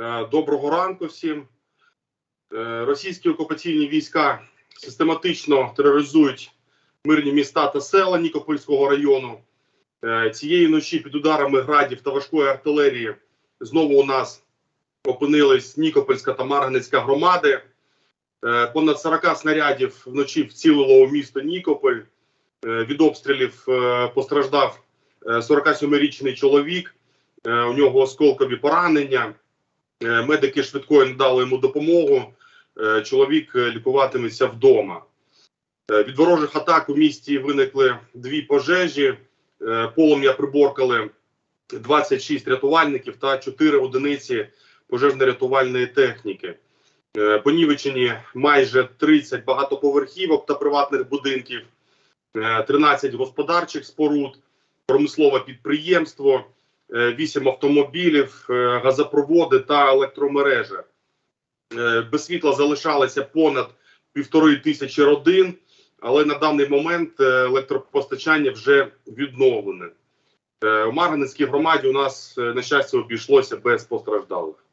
Е, Доброго ранку всім. Е, Російські окупаційні війська систематично тероризують мирні міста та села Нікопольського району. Е, Цієї ночі під ударами градів та важкої артилерії знову у нас опинились Нікопольська та Марганецька громади. Понад 40 снарядів вночі вцілило у місто Нікополь. Від обстрілів постраждав е, 47-річний чоловік. У нього осколкові поранення. Е, Медики швидкої надали йому допомогу. Е, Чоловік е, лікуватиметься вдома. Від ворожих атак у місті виникли дві пожежі. Полум'я приборкали 26 рятувальників та 4 одиниці пожежно-рятувальної техніки. Понівечені майже 30 багатоповерхівок та приватних будинків, е, 13 господарчих споруд, промислове підприємство, 8 автомобілів, е, газопроводи та електромережа. Е, Без світла залишалися понад півтори тисячі родин, але на даний момент е, електропостачання вже відновлене. Е, У Марганецькій громаді у нас, е, на щастя, обійшлося без постраждалих.